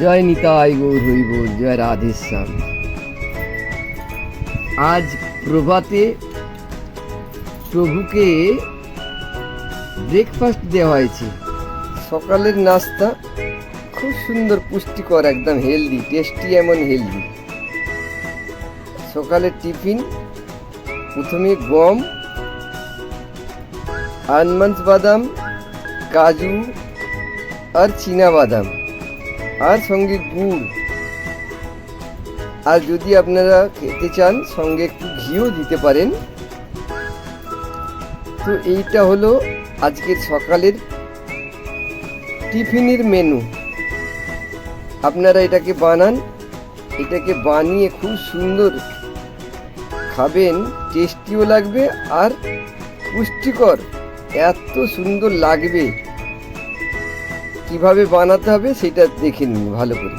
জয় নিতাই গৌর হইব জয় রাধেশ্যাম। আজ প্রভাতে প্রভুকে ব্রেকফাস্ট দেওয়া হয়েছে। সকালের নাস্তা খুব সুন্দর, পুষ্টিকর, একদম হেলদি টেস্টি এমন হেলদি সকালের টিফিন, প্রথমে গম, আনমান্স বাদাম, কাজু আর চীনা বাদাম। আর সঙ্গে গুড়। আর যদি আপনারা খেতে চান, সঙ্গে একটু ঘিও দিতে পারেন। তো এইটা হলো আজকের সকালের টিফিনের মেনু। আপনারা এটাকে বানান। এটাকে বানিয়ে খুব সুন্দর খাবেন, টেস্টিও লাগবে আর পুষ্টিকর। এত সুন্দর লাগবে। কীভাবে বানাতে হবে সেটা দেখে নিন ভালো করে।